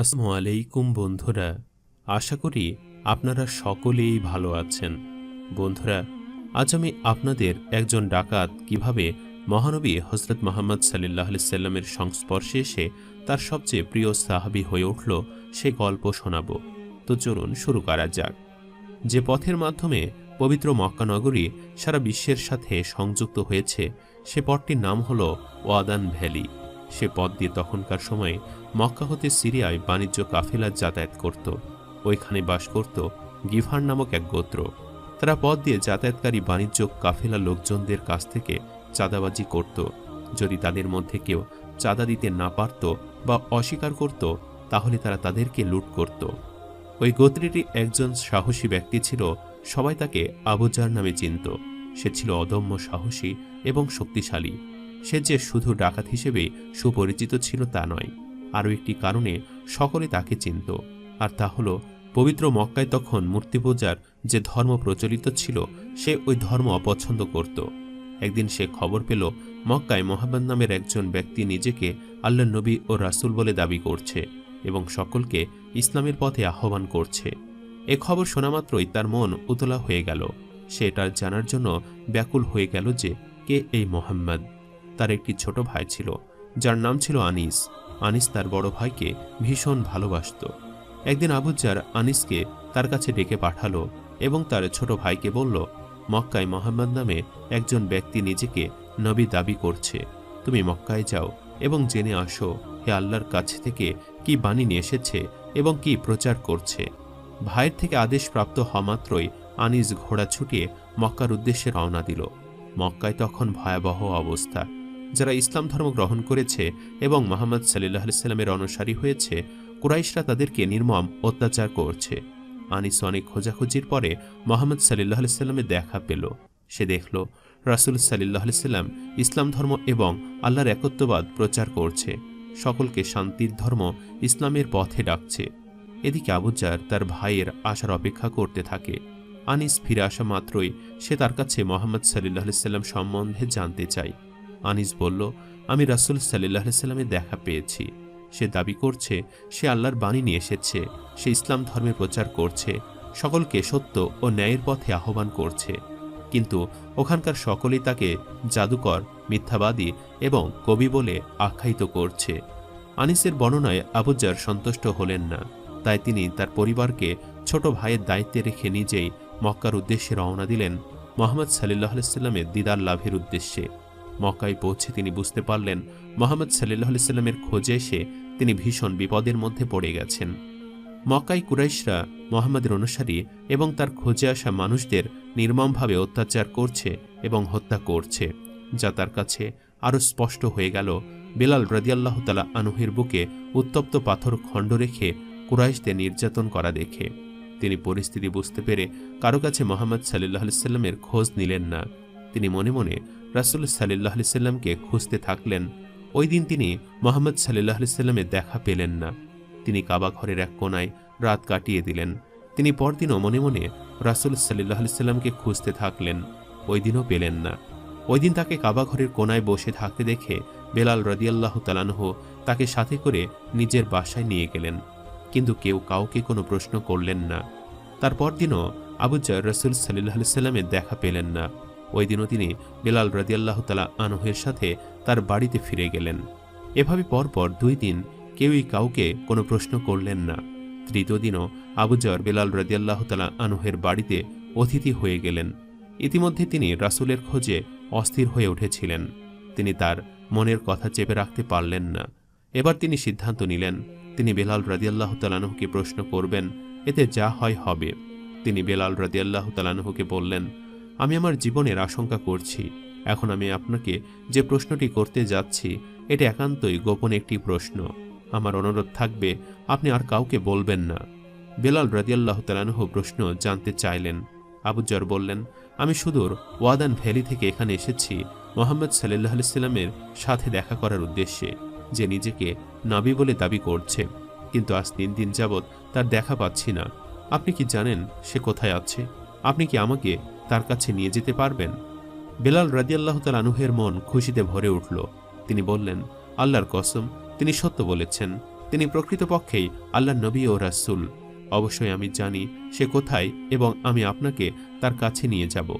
আসসালামু আলাইকুম বন্ধুরা, আশা করি আপনারা সকলেই ভালো আছেন। বন্ধুরা, আজ আমি আপনাদের একজন ডাকাত কীভাবে মহানবী হজরত মোহাম্মদ সাল্লাহ সাল্লামের সংস্পর্শে এসে তার সবচেয়ে প্রিয় সাহাবি হয়ে উঠল, সে গল্প শোনাব। তো চলুন শুরু করা যাক। যে পথের মাধ্যমে পবিত্র মক্কানগরী সারা বিশ্বের সাথে সংযুক্ত হয়েছে, সে পথটির নাম হল ওয়াদান ভ্যালি। সে পথ দিয়ে তখনকার সময়ে মক্কা হতে সিরিয়ায় বাণিজ্য কাফেলা যাতায়াত করত। ওইখানে বাস করত গিভার নামক এক গোত্র। তারা পথ দিয়ে যাতায়াতকারী বাণিজ্য কাফেলা লোকজনদের কাছ থেকে চাঁদাবাজি করত। যদি তাদের মধ্যে কেউ চাঁদা দিতে না পারত বা অস্বীকার করত, তাহলে তারা তাদেরকে লুট করত। ওই গোত্রীটি একজন সাহসী ব্যক্তি ছিল, সবাই তাকে আবুজার নামে চিনত। সে ছিল অদম্য সাহসী এবং শক্তিশালী। সে যে শুধু ডাকাত হিসেবে সুপরিচিত ছিল তা নয়, আরও একটি কারণে সকলে তাকে চিনত, আর তা হল পবিত্র মক্কায় তখন মূর্তি পূজার যে ধর্ম প্রচলিত ছিল, সে ওই ধর্ম অপছন্দ করত। একদিন সে খবর পেল, মক্কায় মোহাম্মদ নামের একজন ব্যক্তি নিজেকে আল্লাহ নবী ও রাসুল বলে দাবি করছে এবং সকলকে ইসলামের পথে আহ্বান করছে। এ খবর শোনা মাত্রই তার মন উতলা হয়ে গেল। সে এটা জানার জন্য ব্যাকুল হয়ে গেল যে কে এই মোহাম্মদ। তার একটি ছোট ভাই ছিল, যার নাম ছিল আনিস। আনিস তার বড় ভাইকে ভীষণ ভালোবাসত। একদিন আবুজ্জার আনিসকে তার কাছে ডেকে পাঠালো এবং তার ছোট ভাইকে বলল, মক্কায় মোহাম্মদ নামে একজন ব্যক্তি নিজেকে নবী দাবি করছে। তুমি মক্কায় যাও এবং জেনে আসো হে আল্লাহর কাছ থেকে কি বাণী নিয়ে এসেছে এবং কি প্রচার করছে। ভাইয়ের থেকে আদেশ প্রাপ্ত হওয়া মাত্রই আনিস ঘোড়া ছুটিয়ে মক্কার উদ্দেশ্যে রওনা দিল। মক্কায় তখন ভয়াবহ অবস্থা। যারা ইসলাম ধর্ম গ্রহণ করেছে এবং মোহাম্মদ সাল্লাহ সাল্লামের অনুসারী হয়েছে, কুরাইশরা তাদেরকে নির্মম অত্যাচার করছে। আনিস অনেক খোঁজাখুঁজির পরে মোহাম্মদ সাল্লাহ সাল্লামের দেখা পেল। সে দেখল, রাসুল সাল্লাহ সাল্লাম ইসলাম ধর্ম এবং আল্লাহর একত্ববাদ প্রচার করছে। সকলকে শান্তির ধর্ম ইসলামের পথে ডাকছে। এদিকে আবুজার তার ভাইয়ের আসার অপেক্ষা করতে থাকে। আনিস ফিরে আসা মাত্রই সে তার কাছে মোহাম্মদ সাল্লাহ সাল্লাম সম্বন্ধে জানতে চায়। আনিস বলল, আমি রাসুল সাল্লাহ সাল্লামের দেখা পেয়েছি। সে দাবি করছে, সে আল্লাহর বাণী নিয়ে এসেছে। সে ইসলাম ধর্মের প্রচার করছে। সকলকে সত্য ও ন্যায়ের পথে আহ্বান করছে। কিন্তু ওখানকার সকলেই তাকে জাদুকর, মিথ্যাবাদী এবং কবি বলে আখ্যায়িত করছে। আনিসের বর্ণনায় আবুজার সন্তুষ্ট হলেন না। তাই তিনি তার পরিবারকে ছোট ভাইয়ের দায়িত্বে রেখে নিজেই মক্কার উদ্দেশ্যে রওনা দিলেন মোহাম্মদ সাল্লাহ সাল্লামের দিদার লাভের উদ্দেশ্যে। মক্কায় পৌঁছে তিনি বুঝতে পারলেন মোহাম্মদ সাল্লাহ সাল্লামের খোঁজে এসে তিনি ভীষণ বিপদের মধ্যে পড়ে গেছেন। মক্কাই কুরাইশরা মোহাম্মদের অনুসারী এবং তার খোঁজে আসা মানুষদের নির্মমভাবে অত্যাচার করছে এবং হত্যা করছে, যা তার কাছে আরও স্পষ্ট হয়ে গেল। বেলাল রদিয়াল্লাহ তালা আনুহের বুকে উত্তপ্ত পাথর খণ্ড রেখে কুরাইশদের নির্যাতন করা দেখে। তিনি পরিস্থিতি বুঝতে পেরে কারও কাছে মোহাম্মদ সাল্লাহ সাল্লামের খোঁজ নিলেন না। তিনি মনে মনে রাসুল সাল্লাহ সাল্লামকে খুঁজতে থাকলেন। ওই দিন তিনি মোহাম্মদ সাল্লাহ সাল্লামের দেখা পেলেন না। তিনি কাবা ঘরের এক কোনায় রাত কাটিয়ে দিলেন। তিনি পরদিনও মনে মনে রাসুল সাল্লাহ সাল্লামকে খুঁজতে থাকলেন। ওই দিনও পেলেন না। ওই দিন তাকে কাবা ঘরের কোনায় বসে থাকতে দেখে বেলাল রদিয়াল্লাহ তালানহ তাকে সাথে করে নিজের বাসায় নিয়ে গেলেন। কিন্তু কেউ কাউকে কোনো প্রশ্ন করলেন না। তারপর দিনও আবুজার রসুল সাল্লাহ সাল্লামের দেখা পেলেন না। ওই দিনও তিনি বেলাল রদিয়াল্লাহ তালা আনহের সাথে তার বাড়িতে ফিরে গেলেন। এভাবে পরপর দুই দিন কেউই কাউকে কোনো প্রশ্ন করলেন না। তৃতীয় দিনও আবুজার বেলাল রদিয়াল্লাহ তালা আনহের বাড়িতে অতিথি হয়ে গেলেন। ইতিমধ্যে তিনি রাসুলের খোঁজে অস্থির হয়ে উঠেছিলেন। তিনি তার মনের কথা চেপে রাখতে পারলেন না। এবার তিনি সিদ্ধান্ত নিলেন, তিনি বেলাল রাদিয়াল্লাহ তালানহুকে প্রশ্ন করবেন, এতে যা হয় হবে। তিনি বেলাল রাদিয়াল্লাহ তালানহুকে বললেন আমি আমার জীবনের আশঙ্কা করছি। এখন আমি আপনাকে যে প্রশ্নটি করতে যাচ্ছি, এটা একান্তই গোপন একটি প্রশ্ন। আমার অনুরোধ থাকবে, আপনি আর কাউকে বলবেন না। বেলাল রাদিয়াল্লাহ তালানহু প্রশ্ন জানতে চাইলেন। আবুজ্জর বললেন, আমি সুদূর ওয়াদান ভ্যালি থেকে এখানে এসেছি মোহাম্মদ সাল্লাহ সাল্লামের সাথে দেখা করার উদ্দেশ্যে। যে নিজেকে নাবি বলে দাবি করছে, কিন্তু আজ তিন দিন যাবৎ তার দেখা পাচ্ছি না। আপনি কি জানেন সে কোথায় আছে? আপনি কি আমাকে তার কাছে নিয়ে যেতে পারবেন? বেলাল রাদিয়াল্লাহ তাল আনুহের মন খুশিতে ভরে উঠল। তিনি বললেন, আল্লাহর কসম, তিনি সত্য বলেছেন। তিনি প্রকৃতপক্ষেই আল্লাহ নবী ও রাসুল। অবশ্যই আমি জানি সে কোথায় এবং আমি আপনাকে তার কাছে নিয়ে যাব।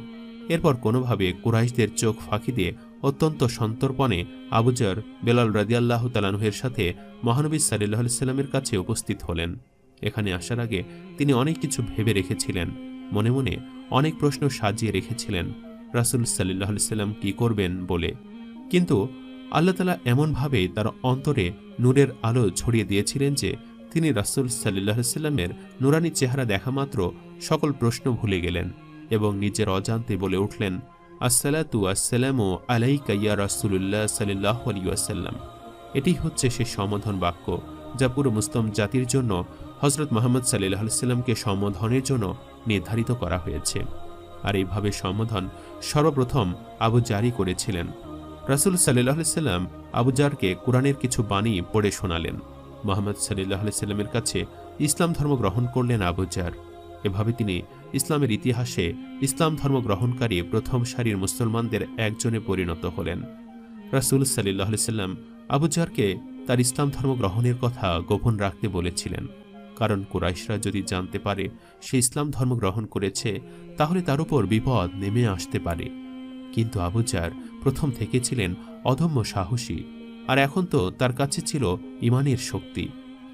এরপর কোনোভাবে কুরাইশদের চোখ ফাঁকি দিয়ে অত্যন্ত সন্তর্পণে আবুজার বেলাল রাদিয়াল্লাহ তালানহের সাথে মহানবী সাল্লাহ সাল্লামের কাছে উপস্থিত হলেন। এখানে আসার আগে তিনি অনেক কিছু ভেবে রেখেছিলেন। মনে মনে অনেক প্রশ্ন সাজিয়ে রেখেছিলেন। রাসুল সাল্লাহ সাল্লাম কি করবেন বলে। কিন্তু আল্লাহ তালা এমনভাবে তার অন্তরে নূরের আলো ছড়িয়ে দিয়েছিলেন যে, তিনি রাসুল সাল্লাহ সাল্লামের নুরানি চেহারা দেখা মাত্র সকল প্রশ্ন ভুলে গেলেন এবং নিজের অজান্তে বলে উঠলেন, আসসালাতু আসসালামু আলাইকা ইয়া রাসুলুল্লাহ সাল্লাহ আলিয়াসাল্লাম এটি হচ্ছে সে সম্বোধন বাক্য যা পুরো মুসলিম জাতির জন্য হজরত মোহাম্মদ সাল্লাহ সাল্লামকে সম্বোধনের জন্য নির্ধারিত করা হয়েছে। আর এইভাবে সম্বোধন সর্বপ্রথম আবু জারি করেছিলেন। রাসুল সাল্লাম আবু জারকে কোরআনের কিছু বাণী পড়ে শোনালেন। মোহাম্মদ সাল্লাহ সাল্লামের কাছে ইসলাম ধর্ম গ্রহণ করলেন আবু জার। এভাবে তিনি ইসলামের ইতিহাসে ইসলাম ধর্ম গ্রহণকারী প্রথম সারির মুসলমানদের একজনে পরিণত হলেন। রাসুল সাল্লাহ সাল্লাম আবু জারকে তার ইসলাম ধর্ম গ্রহণের কথা গোপন রাখতে বলেছিলেন। কারণ কুরাইশরা যদি জানতে পারে সে ইসলাম ধর্ম গ্রহণ করেছে, তাহলে তার উপর বিপদ নেমে আসতে পারে। কিন্তু আবুজার প্রথম থেকে ছিলেন অদম্য সাহসী, আর এখন তো তার কাছে ছিল ইমানের শক্তি।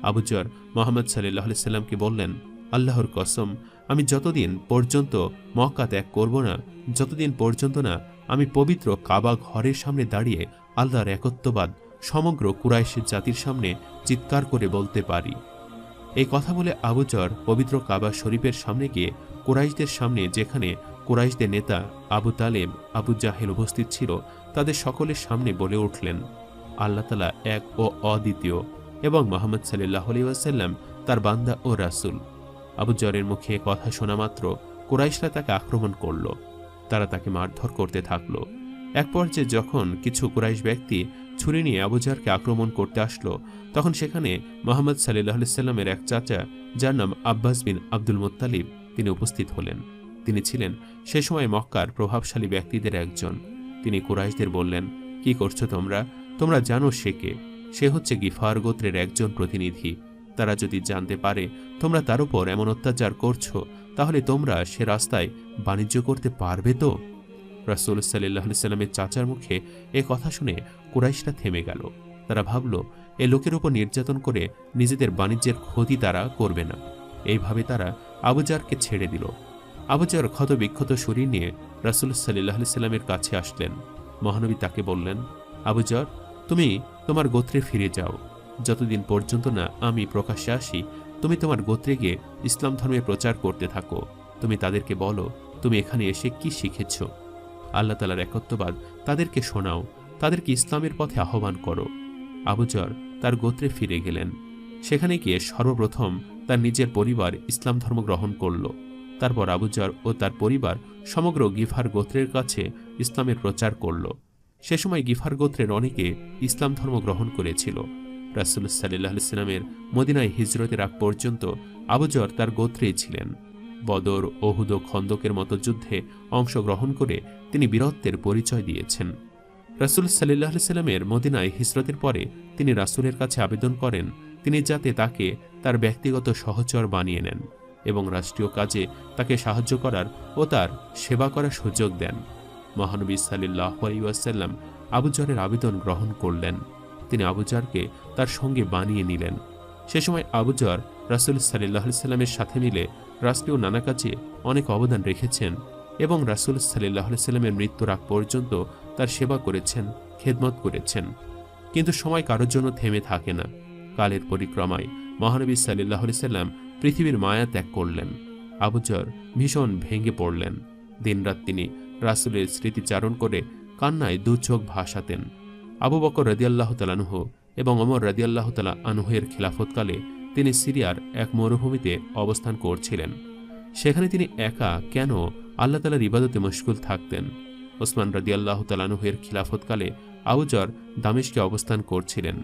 আবুজার মোহাম্মদ সাল্লাহ সাল্লামকে বললেন, আল্লাহর কসম, আমি যতদিন পর্যন্ত মক্কা ত্যাগ করব না, যতদিন পর্যন্ত না আমি পবিত্র কাবা ঘরের সামনে দাঁড়িয়ে আল্লাহর একত্ববাদ সমগ্র কুরাইশের জাতির সামনে চিৎকার করে বলতে পারি। এই কথা বলে আবুজর পবিত্র কাবা শরীফের সামনে গিয়ে কুরাইশদের সামনে যেখানে কুরাইশদের নেতা আবু তালেব, আবু জাহেল উপস্থিত ছিল, তাদের সকলের সামনে বলে উঠলেন, আল্লাহ তালা এক ও অদ্বিতীয় এবং মোহাম্মদ সাল্লাহ আলিউসাল্লাম তার বান্দা ও রাসুল। আবু জরের মুখে কথা শোনা মাত্র কোরাইশরা তাকে আক্রমণ করল। তারা তাকে মারধর করতে থাকল। এক পর্যায়ে যখন কিছু কুরাইশ ব্যক্তি ছুরি নিয়ে আবুজারকে আক্রমণ করতে আসলো। তখন সেখানে মোহাম্মদ সাল্লাহ সাল্লামের এক চাচা, যার নাম আব্বাস বিন আব্দুল মোত্তালিব, তিনি উপস্থিত হলেন। তিনি ছিলেন সে সময় মক্কার প্রভাবশালী ব্যক্তিদের একজন। তিনি কুরাইশদের বললেন, কি করছ তোমরা? তোমরা জানো সে কে? সে হচ্ছে গিফার গোত্রের একজন প্রতিনিধি। তারা যদি জানতে পারে তোমরা তার উপর এমন অত্যাচার করছ, তাহলে তোমরা সে রাস্তায় বাণিজ্য করতে পারবে তো? রাসুল সাল্লাহ সাল্লামের চাচার মুখে এ কথা শুনে কুরাইশরা থেমে গেল। তারা ভাবল, এ লোকের উপর নির্যাতন করে নিজেদের বাণিজ্যের ক্ষতি তারা করবে না। এইভাবে তারা আবুজারকে ছেড়ে দিল। আবুজার ক্ষত বিক্ষত শরীর নিয়ে রাসুল সাল্লাহ সাল্লামের কাছে আসলেন। মহানবী তাকে বললেন আবুজার তুমি তোমার গোত্রে ফিরে যাও। যতদিন পর্যন্ত না আমি প্রকাশ্যে আসি, তুমি তোমার গোত্রে গিয়ে ইসলাম ধর্মে প্রচার করতে থাকো। তুমি তাদেরকে বলো, তুমি এখানে এসে কি শিখেছ? আল্লাহ তালার একত্ববাদ তাদেরকে শোনাও, তাদেরকে ইসলামের পথে আহ্বান করো। আবুজর তার গোত্রে ফিরে গেলেন। সেখানে গিয়ে সর্বপ্রথম তার নিজের পরিবার ইসলাম ধর্ম গ্রহণ করল। তারপর আবুজর ও তার পরিবার সমগ্র গিফার গোত্রের কাছে ইসলামের প্রচার করল। সে সময় গিফার গোত্রের অনেকে ইসলাম ধর্ম গ্রহণ করেছিল। রাসুল সাল্লাহ সাল্লামের মদিনায় হিজরতের আগ পর্যন্ত আবুজর তার গোত্রেই ছিলেন। বদর, ওহুদ খন্দকের মতো যুদ্ধে অংশগ্রহণ করে তিনি বীরত্বের পরিচয় দিয়েছেন। রাসুল সাল্লাহ সাল্লামের মদিনায় হিজরতের পরে তিনি রাসুলের কাছে আবেদন করেন, তিনি যাতে তাকে তার ব্যক্তিগত সহচর বানিয়ে নেন এবং রাষ্ট্রীয় কাজে তাকে সাহায্য করার ও তার সেবা করার সুযোগ দেন। মহানবী সাল্লাহ আলিউসাল্লাম আবুজারের আবেদন গ্রহণ করলেন। তিনি আবুজারকে তার সঙ্গে বানিয়ে নিলেন। সে সময় আবুজার রাসুল সাল্লাহ সাল্লামের সাথে মিলে রাষ্ট্রীয় নানা কাজে অনেক অবদান রেখেছেন এবং রাসুল সাল্লাহ সাল্লামের মৃত্যুর আগ পর্যন্ত তার সেবা করেছেন, খেদমত করেছেন। কিন্তু সময় কারোর জন্য থেমে থাকে না। কালের পরিক্রমায় মহানবী সাল্লাহ সাল্লাম পৃথিবীর মায়া ত্যাগ করলেন। আবুজর ভীষণ ভেঙে পড়লেন। দিনরাত তিনি রাসুলের স্মৃতিচারণ করে কান্নায় দু চোখ ভাসাতেন। আবু বকর রদিয়াল্লাহ তালানুহ এবং অমর রদিয়াল্লাহ তালা আনুহের খিলাফতকালে তিনি সিরিয়ার এক মরুভূমিতে অবস্থান করছিলেন। সেখানে তিনি একা কেন আল্লাহ তালার ইবাদতে মশগুল থাকতেন? ওসমান রদিয়াল্লাহ তালানুহের খিলাফতকালে আউজর দামেশকে অবস্থান করছিলেন।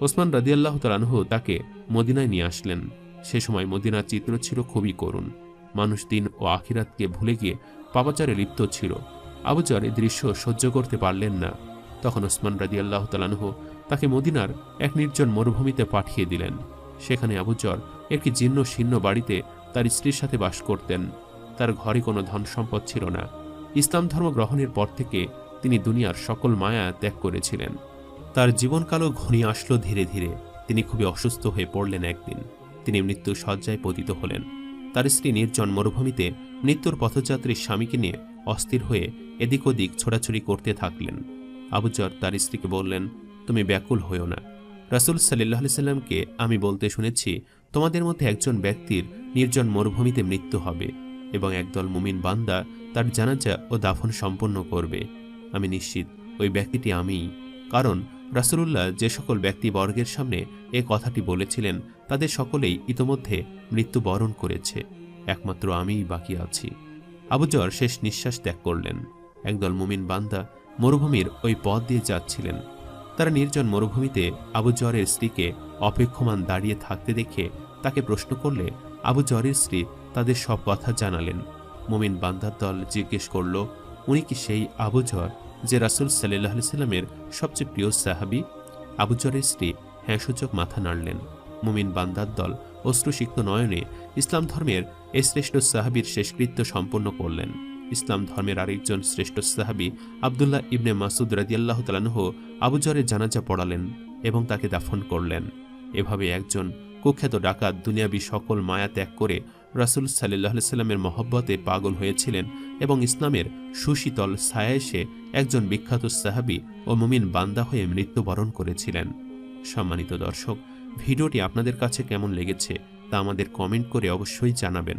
ওসমান রদিয়াল্লাহ তালানুহ তাকে মদিনায় নিয়ে আসলেন। সে সময় মদিনার চিত্র ছিল খুবই করুণ। মানুষ দিন ও আখিরাতকে ভুলে গিয়ে পাপাচারে লিপ্ত ছিল। আবুজর এই দৃশ্য সহ্য করতে পারলেন না। তখন ওসমান রাদি আল্লাহ তালানুহ তাকে মদিনার এক নির্জন মরুভূমিতে পাঠিয়ে দিলেন। সেখানে আবুজর একটি জীর্ণ শীর্ণ বাড়িতে তার স্ত্রীর সাথে বাস করতেন। তার ঘরে কোনো ধন সম্পদ ছিল না। ইসলাম ধর্ম গ্রহণের পর থেকে তিনি দুনিয়ার সকল মায়া ত্যাগ করেছিলেন। তার জীবনকালও ঘনিয়ে আসলো ধীরে ধীরে। তিনি খুবই অসুস্থ হয়ে পড়লেন একদিন। তিনি মৃত্যু শয্যায় পতিত হলেন। তার স্ত্রী নির্জন মরুভূমিতে মৃত্যুর পথযাত্রীর স্বামীকে নিয়ে অস্থির হয়ে এদিক ওদিক ছোড়াছুড়ি করতে থাকলেন। আবুজর তার স্ত্রীকে বললেন, তুমি ব্যাকুল হইও না। রাসুল সাল্লাহ সাল্লামকে আমি বলতে শুনেছি, তোমাদের মধ্যে একজন ব্যক্তির নির্জন মরুভূমিতে মৃত্যু হবে এবং একদল মুমিন বান্দা তার জানাজা ও দাফন সম্পন্ন করবে। আমি নিশ্চিত ওই ব্যক্তিটি আমিই। কারণ রাসুলুল্লাহ যে সকল ব্যক্তিবর্গের সামনে এ কথাটি বলেছিলেন, তাদের সকলেই ইতোমধ্যে মৃত্যুবরণ করেছে। একমাত্র আমিই বাকি আছি। আবুজর শেষ নিঃশ্বাস ত্যাগ করলেন। একদল মুমিন বান্দা মরুভূমির ওই পথ দিয়ে যাচ্ছিলেন। তারা নির্জন মরুভূমিতে আবু জরের স্ত্রীকে অপেক্ষমান দাঁড়িয়ে থাকতে দেখে তাকে প্রশ্ন করলে আবু জরের স্ত্রী তাদের সব কথা জানালেন। মুমিন বান্দার দল জিজ্ঞেস করল, উনি কি সেই আবু জর যে রাসুল সাল্লাহ সাল্লামের সবচেয়ে প্রিয় সাহাবি? আবু জরের স্ত্রী হ্যাঁ সূচক মাথা নাড়লেন। মুমিন বান্দার দল অশ্রুসিক্ত নয়নে ইসলাম ধর্মের এই শ্রেষ্ঠ সাহাবির শেষকৃত্য সম্পন্ন করলেন। ইসলাম ধর্মের আরেকজন শ্রেষ্ঠ সাহাবি আবদুল্লাহ ইবনে মাসুদ রাদিয়াল্লাহ তালানহ আবুজরের জানাজা পড়ালেন এবং তাকে দাফন করলেন। এভাবে একজন কুখ্যাত ডাকাত দুনিয়াবি সকল মায়া ত্যাগ করে রাসুল সাল্লাহ সাল্লামের মহব্বতে পাগল হয়েছিলেন এবং ইসলামের সুশীতল ছায়া এসে একজন বিখ্যাত সাহাবি ও মুমিন বান্দা হয়ে মৃত্যুবরণ করেছিলেন। সম্মানিত দর্শক, ভিডিওটি আপনাদের কাছে কেমন লেগেছে তা আমাদের কমেন্ট করে অবশ্যই জানাবেন।